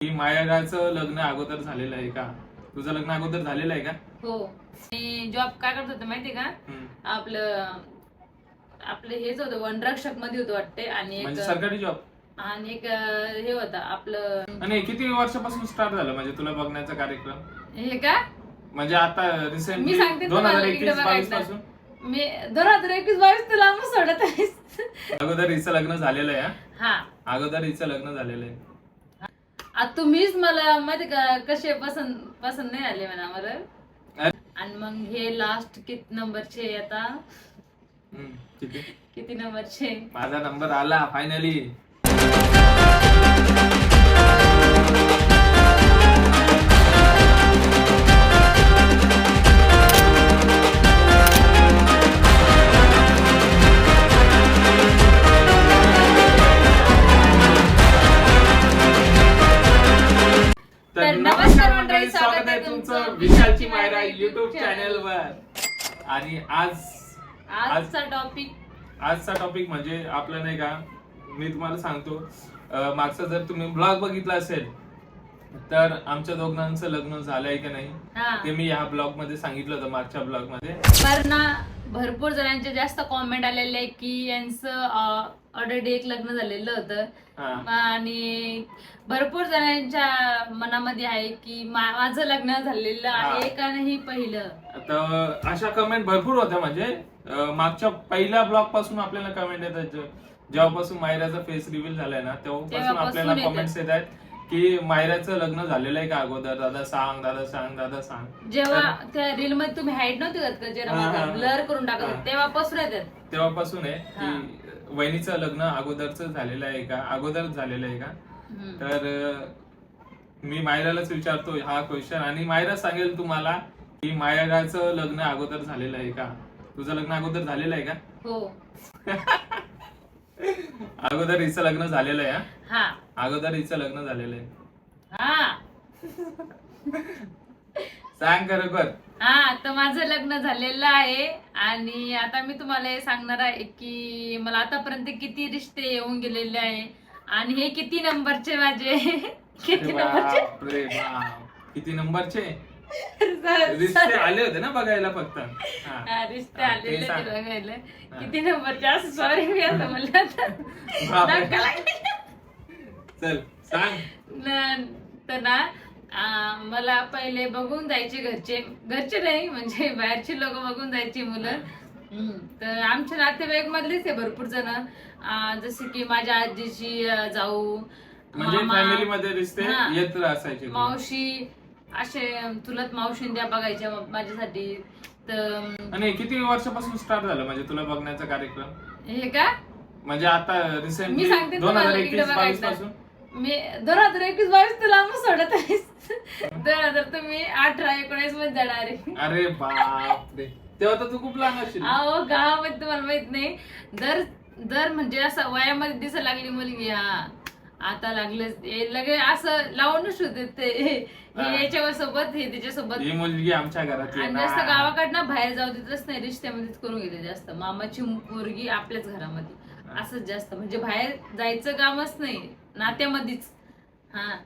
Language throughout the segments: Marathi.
की मायागाचं लग्न अगोदर झालेलं आहे का? तुझं लग्न अगोदर झालेलं आहे का? हो. मी जॉब काय करत होते माहितीये का? हम्म. आपलं आपलं हेच होतं वनरक्षकमध्ये होतं वाटते आणि म्हणजे सरकारी जॉब आणि एक अं, हे होतं आपलं आणि किती वर्षापासून स्टार्ट झालं म्हणजे तुला बघण्याचा कार्यक्रम? हे का? म्हणजे आता मी रिसेंटली सांगते दोन तुम्हाला हजार इकडे एकवीस बावीस बघायचं. पासून? मी दोन हजार एकवीस बावीस तुला मग सोडत आहेस अगोदर हिचं लग्न झालेलं आहे हा? हा. अगोदर हिचं लग्न झालेलं आहे. आता तुम्हीच मला माहिती का कसे पसंत पसंत नाही आले म्हणा मला. आणि मग हे लास्ट किती नंबरचे आता? हम्म, किती? किती नंबरचे माझा नंबर आला फायनली आजचा टॉपिक म्हणजे आपलं नाही का मी तुम्हाला सांगतो मागचा जर तुम्ही ब्लॉग बघितला असेल तर आमच्या दोघांचं लग्न झालंय की नाही हा. ते मी ह्या ब्लॉगमध्ये सांगितलं होतं मागच्या ब्लॉगमध्ये. कारण ना भरपूर जणांचे जास्त कॉमेंट आलेले आहे की यांचं ऑलरेडी एक लग्न झालेलं होतं. हा. आणि भरपूर जणांच्या मनामध्ये आहे की मा- माझं लग्न झालेलं आहे का नाही पहिलं? तर अशा कमेंट भरपूर होत्या म्हणजे मागच्या पहिल्या ब्लॉगपासून आपल्याला कमेंट येतात जेव्हापासून मायराचा फेस रिव्हील झालाय ना तेव्हापासून आपल्याला. कमेंट्स येत आहेत की मायराचं लग्न झालेलं आहे का अगोदर दादा सांग दादा सांग दादा सांग जेव्हा त्या रील मध्ये तुम्ही हाईट नव्हती करत का. ब्लर करून टाकत होते. तेव्हापासून येतात तेव्हापासून आहे. की वहिनीचं लग्न अगोदरच झालेलं आहे का अगोदर झालेलं आहे का हम्म. तर अं, मी मायरालाच विचारतो हा क्वेश्चन आणि मायरा सांगेल तुम्हाला की मायराचं लग्न अगोदर झालेलं आहे का तुझं लग्न अगोदर झालेलं आहे का? हो. अगोदर हिचं लग्न झालेलं आहे हा? हा. अगोदर हिचं लग्न झालेलं आहे. हा. सांग खरोखर हा तर माझं लग्न झालेलं आहे आणि आता मी तुम्हाला हे सांगणार आहे की मला आतापर्यंत किती रिश्ते येऊन गेलेले आहे आणि हे किती नंबरचे माझे? किती नंबरचे? बापरे बाप. किती नंबरचे? रिश्ते आले होते ना बघायला फक्त हा. हा, रिश्ते हा, ते आलेले सांग. ते बघायला किती नंबरचे असं सॉरी मी असं म्हणलं आता. बापरे. धक्का लागला. चल सांग न- तर ना आ, मला पहिले बघून जायचे घरचे घरचे नाही म्हणजे बाहेरची लोक बघून जायची मुलं हम्म. तर आमच्या नातेवाईक मधलेच आहे भरपूर जण जसे की माझ्या आजीची जाऊ म्हणजे मामा, फॅमिली मध्ये रिश्ते हा. येत असायचे तुला. मावशी असे चुलत मावशींद्या बघायच्या माझ्यासाठी. तर आणि किती वर्षापासून स्टार्ट झालं म्हणजे तुला बघण्याचा कार्यक्रम? हे का? म्हणजे आता मी रिसेंटली सांगते दोन तुम्हाला हजार इकडे एकवीस बावीस बघायचं. पासून? मी दोन हजार एकवीस बावीस तुला मग सोडत आहेस दोन हजार तुम्ही अठरा एकोणीसमध्ये जाणार आहे. अरे बापरे. तेव्हा तर तू खूप लहान असशील. अहो गावामध्ये तुम्हाला माहीत नाही. दर दर म्हणजे असं वयामध्ये दिसायला लागली मुलगी हा. आता लागलं लगे असं लावूनच होते ते हे हा. याच्या सोबत हे त्याच्यासोबत. ही मुलगी आमच्या घरातली आणि जास्त ना. गावाकडनं बाहेर जाऊ देतच नाही रिश्त्यामध्येच करून घेते जास्त. मामाची मुलगी आपल्याच घरामध्ये. असंच जास्त. म्हणजे बाहेर जायचं कामच नाही. नात्यामध्येच. हा.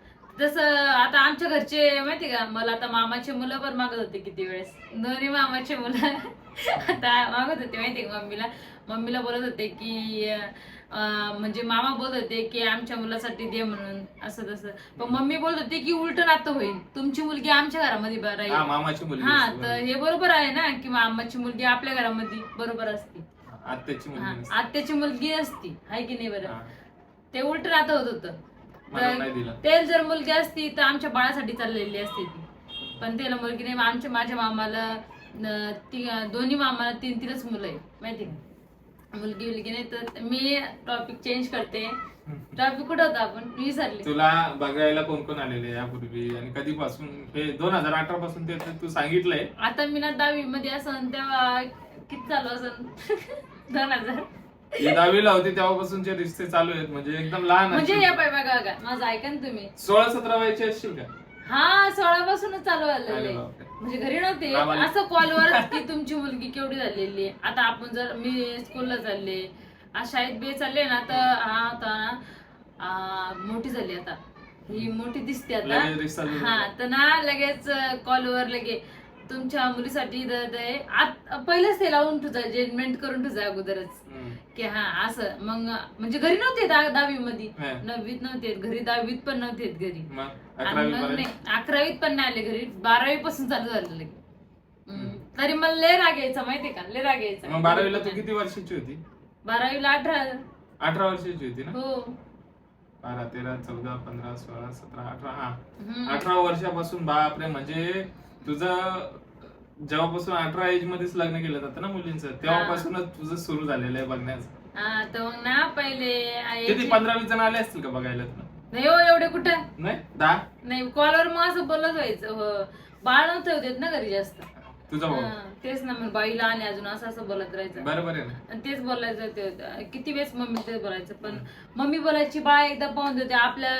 तसं आता आमच्या घरचे माहिती का मला आता मामाचे मुलं पण मागत होते किती वेळेस. दोन्ही मामाचे मुलं. आता मागत होते माहिती का मम्मीला. मम्मीला बोलत होते की अं, म्हणजे मामा बोलत होते की आमच्या मुलासाठी दे म्हणून असं तसं. पण मम्मी बोलत होते की उलट नातं होईल. तुमची मुलगी आमच्या घरामध्ये बरं राहील. हा मामाची मुलगी हा असते, तर हे बरोबर आहे ना की मामाची मुलगी आपल्या घरामध्ये बरोबर असते. आत्याची हा, मुलगी नसते. आत्याची मुलगी असती. हाय की नाही बरं? हा. ते उलट नातं होत होतं. मला तर नाही दिलं. ते जर मुलगी असती तर आमच्या बाळासाठी चाललेली असती ती. पण त्याला मुलगी नाही आमच्या माझ्या मामाला ती दोन्ही मामाला तीन तीनच मुलं आहे माहिती का? मुलगी मुलगी नाही तर मी टॉपिक चेंज करते. टॉपिक कुठं होता आपण? मी विसरले. तुला बघायला कोण कोण आलेले यापूर्वी? आणि कधीपासून? हे दोन हजार अठरा पासून ते ते सांगितलंय. आता मी ना दहावी मध्ये असन तेव्हा किती चालू असन? दोन हजार. ही दहावीला होती तेव्हापासूनचे रिश्ते चालू आहेत. म्हणजे एकदम लहान म्हणजे. या पाय बघा बघा. माझं ऐका ना तुम्ही. सोळा सतरा वयाची असशील का? हा सोळा पासूनच चालू बापरे. म्हणजे घरी नव्हते. गावाला. असं कॉलवर की तुमची मुलगी केवढी झालेली आहे? आता आपण जर मी स्कूलला चालले आज शाळेत बे चालले ना तर हा आता ना आ, मोठी झाली आता. ही मोठी दिसते आता. लगेच हा तर ना लगेच कॉलवर लगे तुमच्या मुलीसाठी पहिलेच ते लावून तुझा जजमेंट करून तुझा अगोदरच. की हा असं. मग म्हणजे घरी नव्हते दहावी मध्ये. नववीत नव्हते घरी दहावीत पण नव्हते घरी. आणि अकरावीत पण नाही आले घरी. बारावी पासून चालू झालं लगे हम्म. तरी मला लय राग यायचा माहितीये का? लय राग यायचा. बारावीला तू किती वर्षाची होती? बारावीला अठरा. अठरा वर्षाची होती ना? हो. बारा तेरा चौदा पंधरा सोळा सतरा अठरा. हा. अठरा वर्षापासून बापरे म्हणजे तुझं जेव्हापासून अठरा एज मध्येच लग्न केलं जातं ना मुलींचं तेव्हापासूनच तुझं सुरू झालेलं आहे बघण्याचं. हा तर मग ना पहिले किती? पंधरा वीस जण आले असतील का बघायला तुला? नाही हो एवढे कुठं? नाही? दहा? नाही कॉलवर मग असं बोलत व्हायचं हो. बाळ नव्हते होते ना घरी जास्त. तुझा भाऊ? हा, तेच ना मग बाईला आणि अजून असं असं बोलत राहायचं. बरोबर आहे ना. आणि तेच बोलायचं ते किती वेळेस मम्मी तेच बोलायचं पण मम्मी बोलायची बाळ एकदा पाहून देते आपल्या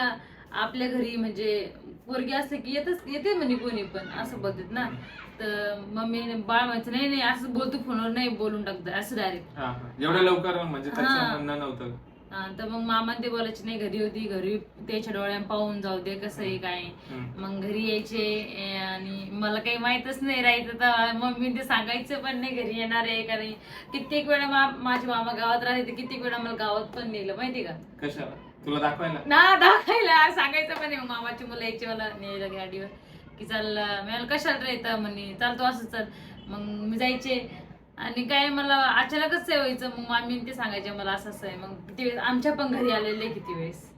आपल्या घरी म्हणजे पोरगी असते की येतच येते म्हणे कोणी पण असं बोलतात ना तर मम्मी बाळ म्हणायचं नाही नाही असं बोलतो फोनवर नाही बोलून टाकतं असं डायरेक्ट हा हा. एवढ्या लवकर म्हणजे त्याचं हा. म्हणणं नव्हतं तर मग मामा ते बोलायचे नाही घरी होती घरी त्याच्या डोळ्यात पाहून जाऊ दे कसं आहे काय आहे. हम्म. मग घरी यायचे ए, आणि मला काही माहितच नाही राहायचं तर मम्मी ते सांगायचं पण नाही घरी येणार आहे का नाही कित्येक वेळा मा- माझे मामा गावात राहिले तर कित्येक वेळा मला गावात पण नेलं माहिती का कशाला तुला दाखवायला? ना दाखवायला. सांगायचं पण मामाची मुलं यायची मला न्यायला गाडीवर. की चाल मी कशाला राहता म्हणे चालतो असं चल. मग मी जायचे. आणि काय मला अचानकच हे व्हायचं. मग मामी ते सांगायचे मला असं असं आहे. मग किती वेळेस आमच्या पण घरी आलेले किती वेळेस?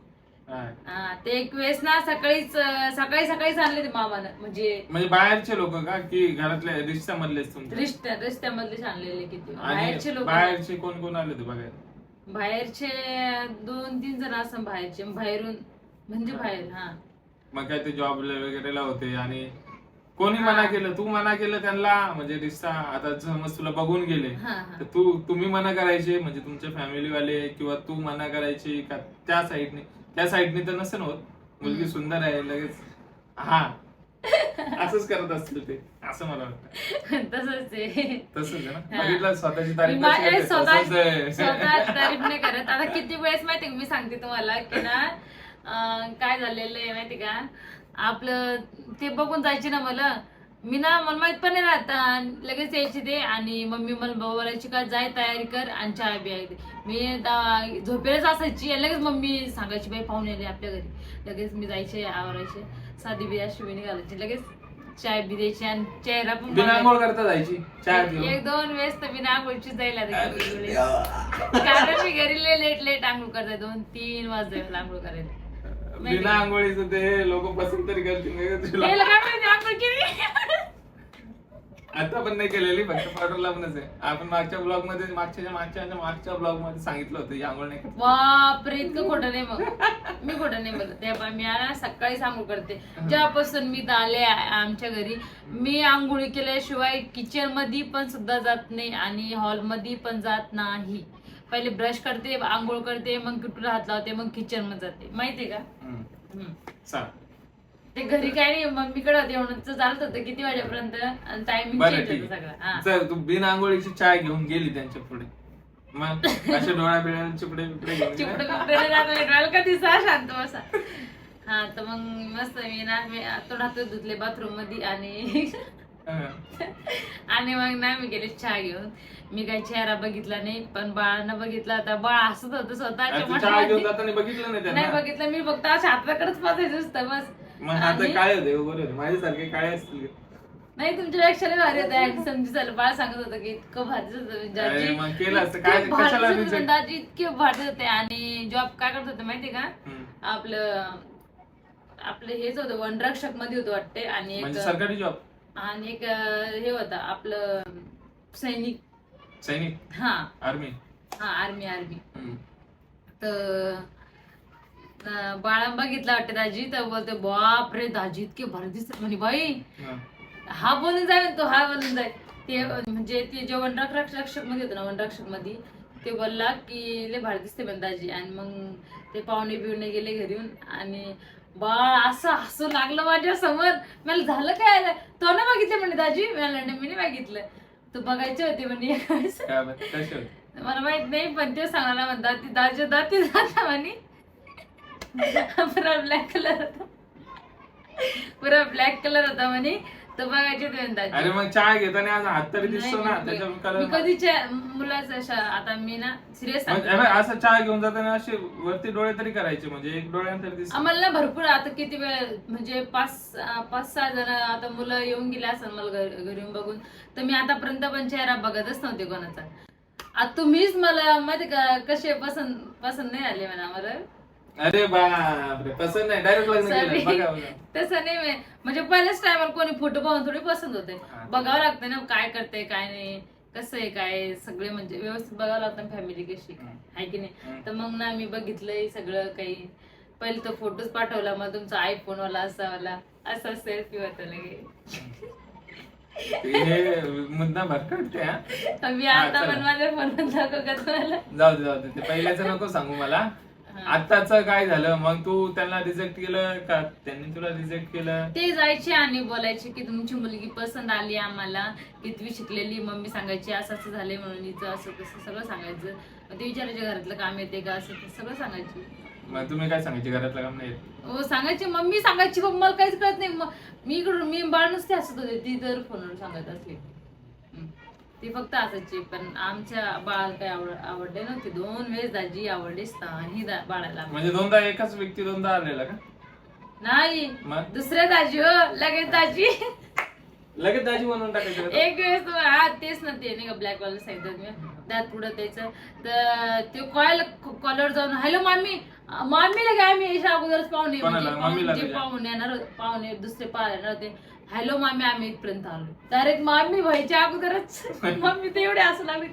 हा. ते एक वेळेस ना सकाळीच सकाळी सकाळीच आणले ते मामानं. म्हणजे म्हणजे बाहेरचे लोक का? की घरातल्या रिक्षा मधलेच तुमचे? रिश्त्या रस्त्यामधलेच आणलेले किती. बाहेरचे लोक बाहेरचे कोण कोण आले होते बघायला? बाहेरचे दोन तीन जण असं बाहेरचे बाहेरून म्हणजे बाहेर हा. मग काय ते जॉबला वगैरेला होते आणि कोणी मना केलं तू मना केलं त्यांना म्हणजे रिक्षा आता समज तुला बघून गेले हा हा. तर तू तुम्ही मना करायचे म्हणजे तुमचे फॅमिली वाले किंवा तू मना करायची का त्या साईडने त्या साईडने तर नसेल होत. मुलगी सुंदर आहे लगेच हा. असंच करत असतील ते. असं मला वाटतं. तसंच आहे. तसंच ना. बघितलं स्वतःची तारीफ? स्वतः तारीफ नाही करत. आता किती वेळेस माहिती मी सांगते तुम्हाला की ना काय झालेलं आहे माहिती का? आपलं ते बघून जायचे ना मला. मी ना मला माहीत पण नाही राहत. लगेच यायची ते. आणि मम्मी मला बोलायची का जाय तयारी कर आणि चहा बी आहे मी झोपेलाच असायची. लगेच मम्मी सांगायची बाई पाहुणे आले आपल्या घरी. लगेच मी जायचे आवरायचे. साधी बी अशी बिनी घालायची लगेच चाय बी द्यायची आणि चेहरा पण बिना. आंघोळ करता जायची चहा एक दोन वेळेस तर बिना आंघोळची जायला किती वेळेस. कारण मी घरी लय लेट लेट आंघोळ करते दोन तीन वाजता आंघोळ करायला बिना आंघोळीचं ते लोक पसंत तरी करतील का तुला गेलं काय माहिती आंघोळ केली आता पण नाही केलेली फक्त पावडर लावूनच आहे. आपण मागच्या ब्लॉगमध्ये मागच्या मागच्या मागच्या ब्लॉगमध्ये सांगितलं होतं आंघोळ नाही करत. बापरे इतकं खोटं नाही मग मी खोटं नाही बोलत. मी आला सकाळी आंघोळ करते. जेव्हापासून मी आले आ- आमच्या घरी मी आंघोळी केल्याशिवाय किचनमध्ये पण सुद्धा जात नाही आणि हॉलमध्ये पण जात नाही. पहिले ब्रश करते आंघोळ करते मग कुठून हात लावते मग किचनमध्ये जाते. माहितीये का? हम्म. हम्म. सांग ते घरी काय नाही मम्मीकडे होते म्हणून चालत होतं किती वाजेपर्यंत? आणि टायमिंग बरं चेंज ठीक. होतं सगळं. हा. चल तू बिना आंघोळीची चाय घेऊन गेली त्यांच्या पुढे. मग असे डोळ्या बिळ्या चिपडे बिपडे घेऊन चिपटं गेला. बिपटं जात नाही, डोळ्याला का दिसा शांत बसा. हा तर मग मस्त मी ना मी तोंड हात धुतले बाथरूममध्ये आणि हा. आणि मग ना मी गेले चहा घेऊन. मी काही चेहरा बघितला नाही पण बाळानं बघितला तर बाळ हसत होतं स्वतःच्या आणि तू चहा घेऊन मठामध्ये. जाताना बघितलं नाही नाही त्यांना बघितलं मी फक्त अशा हाताकडेच पाहायचं नुसतं बस. मग आता आणि- काय होते बरोबर आहे. माझ्यासारखे काय असतील. नाही तुमच्यापेक्षा लय भारी होतं? आणि समजी चालू बाळ सांगत होतं की इतकं भारी होतं अरे दाजी. मग केलं असतं. काय इतके भारी कशाला होते रिजेक्ट दाजी इतके भारी होते. आणि जॉब काय करत होते माहिती का? आपलं आपलं हेच होतं वनरक्षकमध्ये होतं वाटते. आणि म्हणजे एक सरकारी जॉब आणि एक अं, हे होतं आपलं सैनिक. सैनिक? हा. आर्मी हा आर्मी आर्मी तर अं, बाळा बघितला वाटते दाजी तर बोलते बाप रे दाजी इतके भारी दिसत म्हणे बाई हा. बोलून जाईल तो हा बोलून जाईल ते म्हणजे ते जे वनरक्षक रक्षकमध्ये होतं ना वनरक्षकमध्ये ते बोलला की लय भारी दिसते पण दाजी. आणि मग ते पाहुणे बिवणे गेले घरी येऊन आणि बाळ असं हसू लागलं माझ्यासमोर मला झालं काय तो ना बघितलं म्हणे दाजी. मला मी नाही बघितलं. तू बघायचे होते म्हणे? मला माहीत नाही पण ते सांगायला म्हणतात ती दाजी दाती जाता म्हणे. पुरा ब्लॅक कलर होता. पुरा ब्लॅक कलर होता म्हणे. तर बघायचे. अरे मग चहा घेताना आज हात तरी दिसतो ना त्याच्या मी कलर कधीच मुलाचं अशा आता मी ना सिरियस असं चहा घेऊन जाताना असे वरती डोळे तरी करायचे म्हणजे एक डोळ्यानं तरी दिसत. आम्हाला ना भरपूर आता किती वेळ म्हणजे पाच पाच सहा जण आता मुलं येऊन गेले असेल मला घरी घरी येऊन बघून. तर मी आतापर्यंत पण चेहरा बघतच नव्हते कोणाचा. आता तुम्हीच मला माहिती का कसे पसंत पसंत नाही आले म्हणा मला अरे बापरे पसंत नाही डायरेक्ट लग्न. केलं बघा बघा. तसं नाही मी- म्हणजे पहिल्याच टायमाला कोणी फोटो पाहून थोडी पसंत होते हा. बघावं लागतं ना काय करते काय नाही कसं आहे काय सगळे म्हणजे व्यवस्थित बघावं लागतं फॅमिली कशी काय आहे की नाही हम्म. तर मग ना मी बघितलंय सगळं काही पहिले तो फोटोच पाठवला मग तुमचा आयफोन वाला असा वाला असा सेल्फी होता लगे हे मुद्दा भरकटते हा तर मी हा, आता चला. पण माझ्या फोन दाखव का तुम्हाला जाऊ दे जाऊ दे ते पहिल्याच नको सांगू मला. आताच काय झालं? मग तू त्यांना रिजेक्ट केलं का? त्यांनी तुला रिजेक्ट केलं? ते जायचे आणि बोलायचे की तुमची मुलगी पसंत आली आम्हाला कितवी शिकलेली मम्मी सांगायची असं असं झालंय म्हणून हिचं असं तसं सगळं सांगायचं. मग ते विचारायचे घरातलं काम येते का? असं तसं सगळं सांगायचे. मग तुम्ही काय सांगायचे? घरातलं काम नाही येत? हो सांगायची. मम्मी सांगायची पण मला काहीच कळत नाही. म- मी इकडून मी बाळ नुसते हसत होते. ती तर फोनवर सांगत असली. ती फक्त हसायची पण आमच्या बाळाला काही आवड आवडले नव्हते. दोन वेळेस दाजी आवडलीच दा- बाळाला. म्हणजे दोनदा एकाच व्यक्ती दोनदा आलेला का? नाही. मग? दुसऱ्या दाजी हो. लगेच दाजी. लगेच दाजी म्हणून टाकायचं? एक वेळेस तो- हा तेच ना ते नाही का ब्लॅक वाला सांगितलं मी दात पुढं त्याचं. तर ते कॉल कॉलर जाऊन हॅलो मामी. मामी लगे आम्ही याच्या अगोदरच पाहुणे कोणाला? म्हणजे पाहुणे जे तुझ्या? पाहुणे येणार होते- पाहुणे दुसरे पाहुणे येणार होते हॅलो मामी आम्ही इथपर्यंत आलो डायरेक्ट मामी व्हायच्या अगोदरच मम्मी ते एवढे असं लागले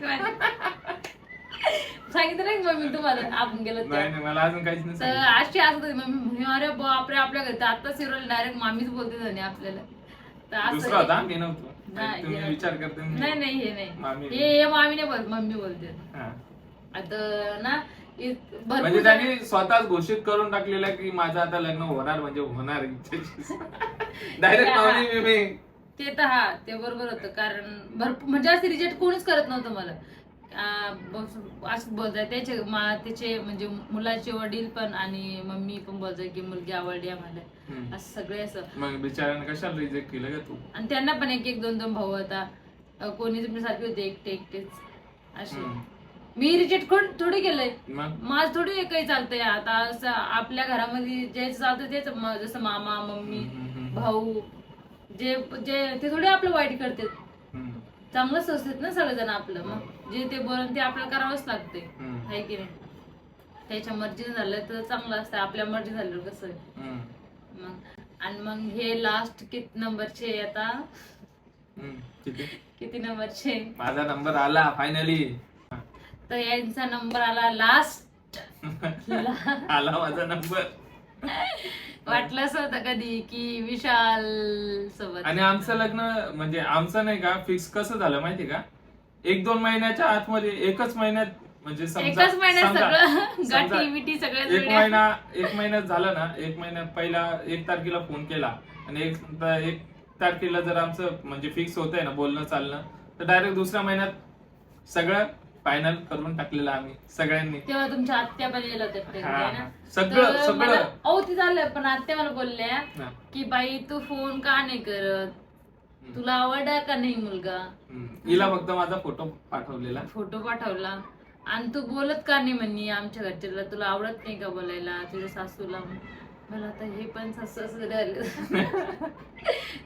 सांगितलं नाही मम्मी तुम्हाला? आपण गेलो नाही त्या नाही मला अजून काहीच नाही तर सांगितलं. अशी असत होती मम्मी म्हणे अरे बापरे आपल्या घरी तर आता सिरियल डायरेक्ट मामीच बोलते म्हणे आपल्याला. तर असं दुसरा होता मी नव्हतो. नाही, तुम्ही हे- विचार करते मी- नाही नाही हे मामी. नाही हे हे मामी नाही बोलत मम्मी बोलते. हा. आता ना म्हणजे त्यांनी स्वतःच घोषित करून टाकलेलं की माझं आता लग्न होणार म्हणजे होणार डायरेक्ट ते तर हा ते बरोबर होतं कारण भरपूर म्हणजे असं रिजेक्ट कोणीच करत नव्हतं मला. असं बोलताय त्याचे मा- त्याचे म्हणजे मुलाचे वडील पण आणि मम्मी पण बोलताय की मुलगी आवडली आम्हाला. असं सगळे असं. बिचाऱ्यानं कशाला रिजेक्ट केलं का तू? आणि त्यांना पण एक एक दोन दोन भाऊ होता कोणी तुमच्यासारखे होते एकटे एकटेच असे. मी रिजेक्ट कोण? थोडी केलंय. मग? माझ थोडी काही चालतंय. आता असं आपल्या घरामध्ये जे चालतं तेच. म- जसं मामा मम्मी हम्म, हम्म, हम्म. भाऊ जे जे ते थोडे आपलं वाईट करतात. हम्म. चांगलंच असतात ना सगळेजण आपलं. मग जे ते बोलून ते आपल्याला करावंच लागते हम्म. आहे की नाही? त्याच्या मर्जीने झालं तर चांगलं असतं. आपल्या मर्जी झाल्यावर कसं? आहे हम्म. मग आणि मग हे लास्ट किती नंबरचे आता? हम्म. किती? किती नंबरचे? माझा नंबर आला फायनली तर यांचा नंबर आला लास्ट आला माझा नंबर. वाटलंच होतं कधी की विशाल सोबत. आणि आमचं लग्न म्हणजे आमचं नाही का फिक्स कसं झालं माहिती का? एक दोन महिन्याच्या आतमध्ये एकच महिन्यात म्हणजे समजा एकाच महिन्यात समजा- सगळं समजा गाठी बिटी सगळं एक. महिना एक महिन्यात झालं ना एक महिन्यात पहिला एक तारखेला फोन केला. आणि एक एक तारखेला जर आमचं म्हणजे फिक्स होत आहे ना बोलणं चालणं तर डायरेक्ट दुसऱ्या महिन्यात सगळं फायनल करून टाकलेलं आम्ही सगळ्यांनी. तेव्हा तुमच्या आत्या पण गेल्या होत्या हा, है? सगळं तर सगळं. मला- झालं पण आत्या मला बोलल्या हा. की बाई तू फोन का नाही करत? तुला आवडला का नाही मुलगा? हम्म. हिला फक्त माझा फोटो पाठवलेला. फोटो पाठवला. आणि तू बोलत का नाही म्हणनी आमच्या घरच्याला तुला आवडत नाही का बोलायला? तुझ्या सासूला? मला आता हे पण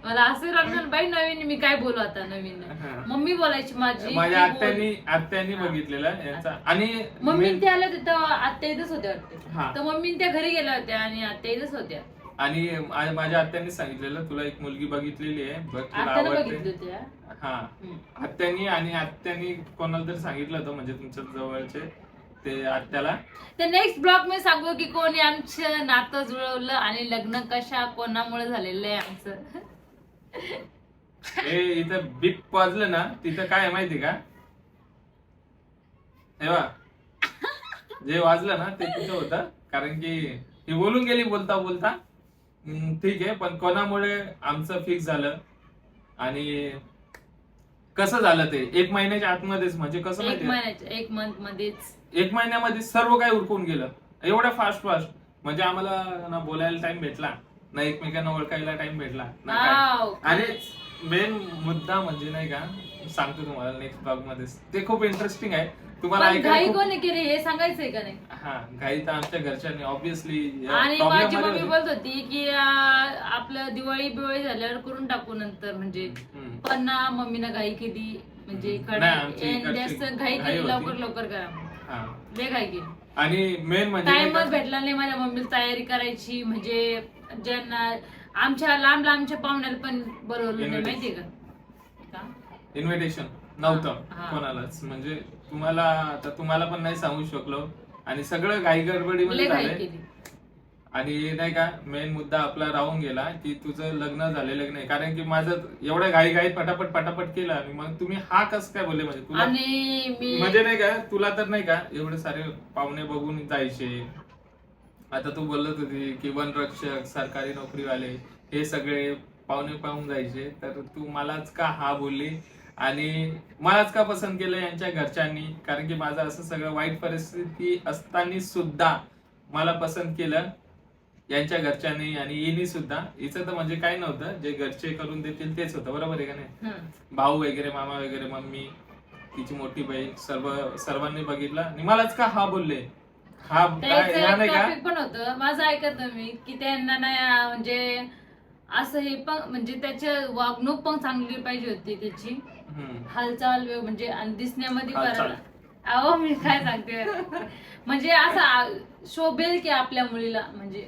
मला असं लागणार बाई नवीन मी काय बोलू आता नवीन. मम्मी बोलायची माझी माझ्या. आत्यानी आत्यानी बघितलेला यांचा. आणि मम्मी ते आल्या तेव्हा आत्या इथंच होत्या वाटते. तर मम्मी त्या घरी गेल्या होत्या आणि आत्या इथंच होत्या. आणि माझ्या आत्यानी सांगितलेलं तुला एक मुलगी बघितलेली आहे बघ तुला आवडते. हा. आत्यानी आणि आत्यानी कोणाला तरी सांगितलं होतं म्हणजे तुमच्या जवळचे. ते आत्याला. तर नेक्स्ट ब्लॉग मी सांगू की कोणी आमचं नातं जुळवलं आणि लग्न कशा कोणामुळे झालेलं आहे आमचं. हे इथं बीप वाजलं ना तिथं काय आहे माहिती का? हे बा जे वाजलं ना ते तिथं होतं. कारण की ही बोलून गेली बोलता बोलता. हम्म, ठीक आहे पण कोणामुळे आमचं फिक्स झालं? आणि कसं झालं ते? एक महिन्याच्या आतमध्येच म्हणजे कसं एक माहिती महिन्याच्या एक मंथ मध्येच. एक महिन्यामध्ये सर्व काही उरकून गेलं. एवढ्या फास्ट फास्ट म्हणजे आम्हाला ना बोलायला टाइम भेटला ना एकमेकांना ओळखायला टाइम भेटला ना काय. वाव, आणि. मेन मुद्दा म्हणजे नाही का सांगतो तुम्हाला नेक्स्ट ब्लॉगमध्ये. ते खूप इंटरेस्टिंग आहे. तुम्हाला पण घाई ऐकायला खूप- कोणी केली हे सांगायचंय का नाही? हा घाई तर आमच्या घरच्यांनी ऑब्विसली आणि माझी मम्मी बोलत होती की आ, आपलं दिवाळी बिवाळी झाल्यावर करून टाकू नंतर. म्हणजे पण ना मम्मीनं घाई केली. म्हणजे. नाही, आमची इकडची घाई घाई केली. होती. लवकर लवकर करा हा. केली आणि मेन म्हणजे टाइमच का- भेटला नाही माझ्या मम्मीला तयारी करायची म्हणजे ज्यांना आमच्या लांब लांबच्या पाहुण्याला पण नाही Invitation. माहितीये का? का? इन्व्हिटेशन नव्हतं हा. कोणालाच. म्हणजे तुम्हाला आता तुम्हाला पण नाही सांगू शकलो. आणि सगळं घाई गडबडीमध्ये लय घाई झालंय. केली. आणि नाही का मेन मुद्दा आपला राहून गेला की तुझं लग्न झालेलं नाही. कारण की माझं एवढं घाई घाईत पटापट पटापट केलं आणि मग तुम्ही हा कस काय बोलले? म्हणजे तुला आणि मी म्हणजे नाही का तुला तर नाही का एवढे सारे पाहुणे बघून जायचे. आता तू बोलत होती की वनरक्षक सरकारी नोकरीवाले हे सगळे पाहुणे पाहून जायचे. तर तू मलाच का हा बोलली? आणि मलाच का पसंत केलं यांच्या घरच्यांनी? कारण की माझं असं सगळं वाईट परिस्थिती असताना सुद्धा मला पसंत केलं यांच्या घरच्यांनी आणि हिनी सुद्धा. हिचं तर म्हणजे काय नव्हतं जे घरचे करून देतील तेच होतं. बरोबर आहे का नाही. भाऊ वगैरे मामा वगैरे मम्मी तिची मोठी बहीण सर्व सर्वांनी बघितलं. आणि मलाच का हा बोलले? हा नाही का? पण होतं. माझं ऐकत मी की त्यांना नाही म्हणजे असं हे पण म्हणजे त्याची वागणूक पण चांगली पाहिजे होती त्याची. हालचाल म्हणजे आणि दिसण्यामध्ये. बरं अहो मी काय सांगते. म्हणजे असं शोभेल की आपल्या मुलीला म्हणजे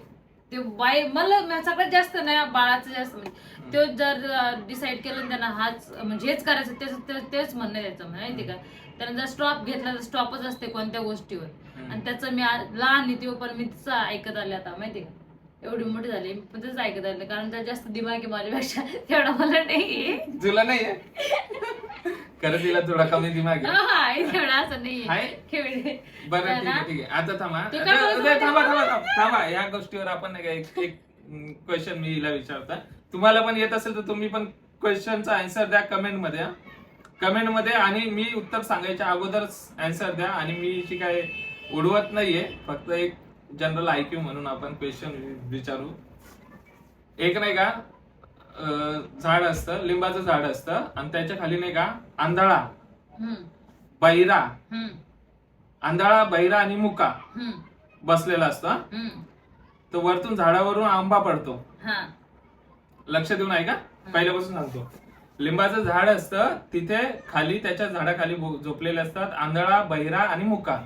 ते बाई मला सगळ्यात जास्त नाही बाळाचं जास्त म्हणजे तो जर डिसाईड केलं ना त्यांना हाच म्हणजे हेच करायचं तेच तेच- म्हणणं त्याचं माहिती का? त्यानं जर स्टॉप घेतला तर स्टॉपच असते कोणत्या गोष्टीवर. आणि त्याचं मी लहान तेव्हा पण मी तिचं ऐकत आले आता माहिती का? एवढी मोठी झाली पण तेच ऐकत आले. कारण त्यात जास्त दिमाग आहे माझ्यापेक्षा तेवढा मला नाही. तुला नाहीये खरं तिला थोडा कमी दिमाग आहे. आहे तेवढा असं आहे? नाही खेळ बरं ठीक आहे ठीक आहे. आता थांबा. तू आता- काय बोलत आता होती? थांबा थांबा थांबा. थांबा या गोष्टीवर आपण नाही का एक एक क्वेश्चन मी हिला विचारता तुम्हाला पण येत असेल तर तुम्ही पण क्वेश्चनचा आन्सर द्या कमेंटमध्ये कमेंटमध्ये आणि मी उत्तर सांगायच्या अगोदरच आन्सर द्या. आणि मी जी काय उडवत नाहीये. फक्त एक जनरल आयक्यू म्हणून आपण क्वेश्चन विचारू. एक नाही का झाड असतं लिंबाचं झाड असतं आणि त्याच्याखाली नाही का आंधळा बैरा आंधळा बैरा आणि मुका बसलेला असतो. तर वरतून झाडावरून आंबा पडतो. हा. लक्ष देऊन ऐका. पहिल्यापासून सांगतो. लिंबाचं झाड असतं तिथे खाली त्याच्या झाडाखाली झोपलेले असतात आंधळा बहिरा आणि मुका.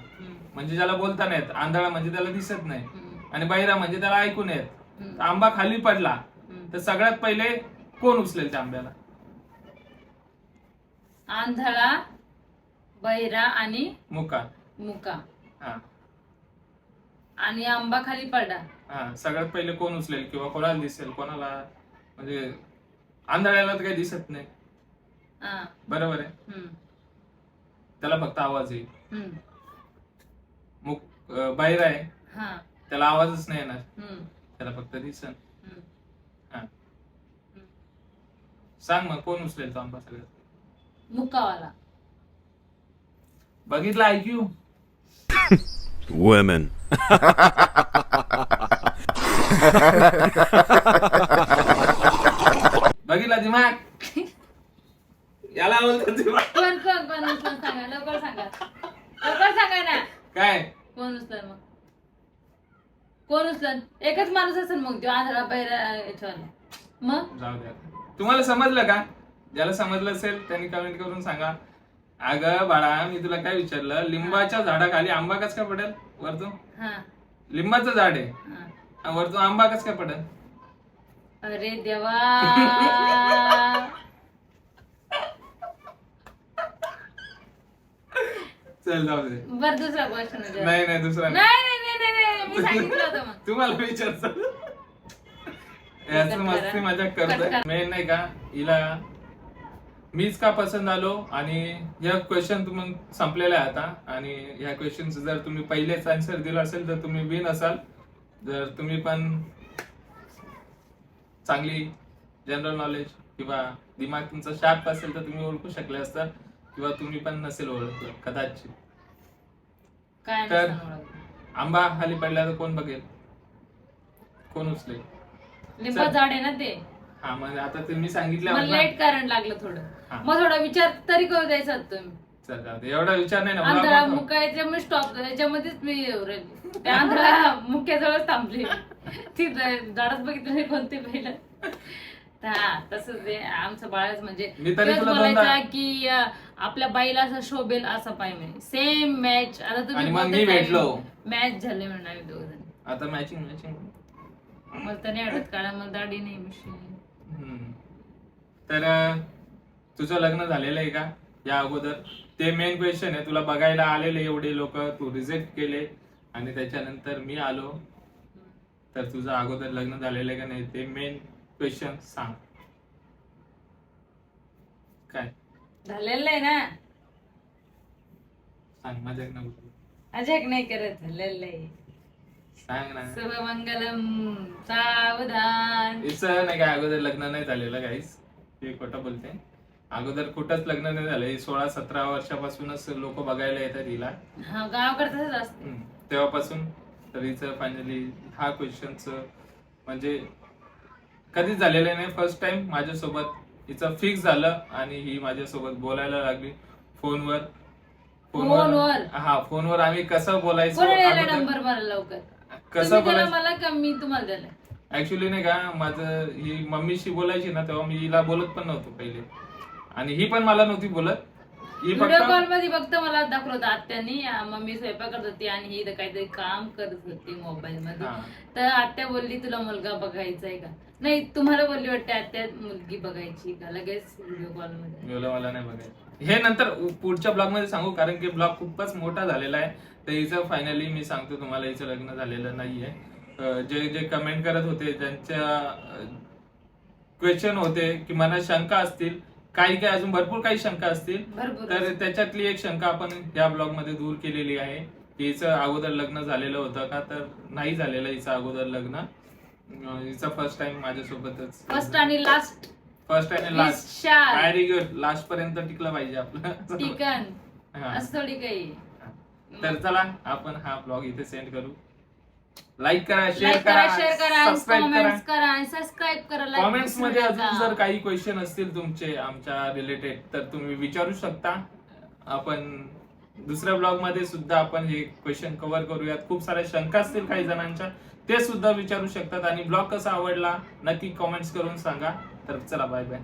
म्हणजे ज्याला बोलता नाही येत आंधळा म्हणजे त्याला दिसत नाही. आणि बहिरा म्हणजे त्याला ऐकून येत आंबा खाली पडला. तर सगळ्यात पहिले कोण उचलेल त्या आंब्याला? आंधळा बहिरा आणि मुका. मुका. हा. आणि आंबा खाली पडा हा सगळ्यात पहिले कोण उचलेल किंवा कोणाला दिसेल? कोणाला? म्हणजे आंधळ्याला तर काही दिसत नाही. बरोबर आहे? त्याला फक्त आवाज येईल. बहिरा आहे हा. त्याला आवाजच नाही येणार. हम्म, त्याला फक्त दिसन. हम्म. हा. सांग मग कोण उचलेल तो आंबा सगळ्यात? मुकावाला बघितलं ऐक्यू Women. बघितला दिमाग? याला बोलतात दिमाग. कोण कोण कोण उचलून सांगा? लवकर सांगा. लवकर सांगा ना. काय? कोण उचलन मग? कोण उचलन एकच माणूस असेल मग तो आंधळा बहिरा याच्यावाला. मग? जाऊ द्या. तुम्हाला समजलं का? ज्याला समजलं असेल त्यांनी कमेंट करून सांगा. अगं बाळा मी तुला काय विचारलं? लिंबाच्या झाडाखाली आंबा कस काय पडेल? वरतून? हा. लिंबाचं झाड आहे. हा. आणि वरतून आंबा कस काय पडेल? अरे देवा! चल जाऊ दे. बर दुसरा क्वेश्चन नाही नाही दुसरा नाही. नाही नाही नाही नाही नाही, मी सांगितलं होतं मग. तुम्हाला विचारतो. याच मस्ती मजा करतोय. करा. मेन नाही का हिला मीच का पसंत आलो? आणि या क्वेश्चन तुम्ही संपलेला आहे आता. आणि ह्या क्वेश्चन जर तुम्ही पहिलेच आन्सर दिला असेल तर तुम्ही विन असाल. जर तुम्ही पण चांगली जनरल नॉलेज किंवा दिमाग तुमचा शार्प असेल तर तुम्ही ओळखू शकले असता. किंवा तुम्ही पण नसेल ओळखलं कदाचित. काय तर-. आंबा खाली पडला तर कोण बघेल? कोण उचले लिंबा झाड आहे ना ते? हा मग आता तुम्ही सांगितलं मला ना. लाइट कारण लागलं थोडं. हा. मग थोडा विचार तरी करू द्यायचा तुम्ही. चल जाऊ दे. एवढा विचार नाही ना आंधळा मुका याच्यामुळे स्टॉप याच्यामध्येच मी राहिली. त्या आंधळा मुक्याजवळ थांबली. ती झाडच बघितलं नाही कोणते पहिलं. हा तसंच आहे आमचं बाळच म्हणजे मी तरी तेच तुला बोलायचा दोनदा- की अं, आपल्या बाईला असं शोभेल असा म्हणे सेम मॅच आता आणि मग मी तुम्ही भेटलो. मॅच झाले म्हणून आम्ही दोघ जण आता मॅचिंग मॅचिंग मला तर नाही आठवत काढा मला दाढी नाही मिशी. हम्म. तर अं, तुझं लग्न झालेलं आहे का? या अगोदर. ते मेन क्वेश्चन आहे. तुला बघायला आलेले एवढे लोक तू रिजेक्ट केले. आणि त्याच्यानंतर मी आलो. तर तुझं अगोदर लग्न झालेलं आहे का नाही ते मेन क्वेश्चन सांग. काय? झालेलं आहे ना? सांग माझ्या नको अजय नाही करत झालेलं आहे. सांग ना. शुभमंगलम सावधान. हिचं नाही काय अगोदर लग्न नाही झालेलं काहीच हे खोटं बोलते. अगोदर कुठंच लग्न नाही झालं. सोळा सतरा वर्षापासूनच लोक बघायला येतात हिला. हा गावाकडे तसंच असतं. हम्म. तेव्हापासून तर हिचं फायनली हा क्वेश्चनच म्हणजे कधीच झालेलं नाही. फर्स्ट टाइम माझ्यासोबत हिचं फिक्स झालं आणि ही माझ्यासोबत बोलायला लागली. फोनवर. फोनवर? हा फोनवर आम्ही कसं बोलायचो कोणी द्यायला अगोदर- नंबर लवकर? कसं तुम्ही दिला बोलायचं? मला का मी तुम्हाला दिला ऍक्च्युली नाही का माझं ही मम्मीशी बोलायची ना तेव्हा मी हिला बोलत पण नव्हतो पहिले. आणि ही पण मला नव्हती बोलत. ही व्हिडिओ फक्त कॉलमध्ये फक्त मला दाखवलं होतं आत्यानी. मम्मी स्वयंपाक करत होती आणि ही इथं काहीतरी काम करत होती मोबाईल मध्ये हा. तर आत्या बोलली तुला मुलगा बघायचा आहे का? नाही तुम्हाला बोलली वाटते आत्या मुलगी बघायची का? लगेच व्हिडिओ कॉलमध्ये मला नाही बघायचं. हे नंतर पुढच्या ब्लॉगमध्ये सांगू कारण की ब्लॉग खूपच मोठा झालेला आहे. तर हिचं फायनली मी सांगतो तुम्हाला हिचं लग्न झालेलं नाहीये. अं, जे जे कमेंट करत होते ज्यांच्या क्वेश्चन होते की मनात शंका असतील काही काही अजून भरपूर काही शंका असतील तर त्याच्यातली एक शंका आपण या ब्लॉगमध्ये दूर केलेली आहे. की हिचं अगोदर लग्न झालेलं होतं का? तर नाही झालेलं हिचं अगोदर लग्न. हिचं फर्स्ट टाइम माझ्यासोबतच. फर्स्ट आणि लास्ट फर्स्ट आणि लास्ट व्हेरी गुड लास्ट पर्यंत टिकलं पाहिजे आपलं. असं थोडी काही. तर चला आपण हा ब्लॉग इथे सेंड करू. लाईक करा शेअर लाईक करा करा शेअर करा सबस्क्राईब करा. कमेंट्स करा आणि सबस्क्राईब करा like कॉमेंट्समध्ये विसरू अजून नका. जर काही क्वेश्चन असतील तुमचे आमच्या रिलेटेड तर तुम्ही विचारू शकता. आपण दुसऱ्या ब्लॉगमध्ये सुद्धा आपण हे क्वेश्चन कव्हर करूयात. खूप साऱ्या शंका असतील काही जणांच्या ते सुद्धा विचारू शकतात. आणि ब्लॉग कसा आवडला नक्की कॉमेंट्स करून सांगा. तर चला बाय बाय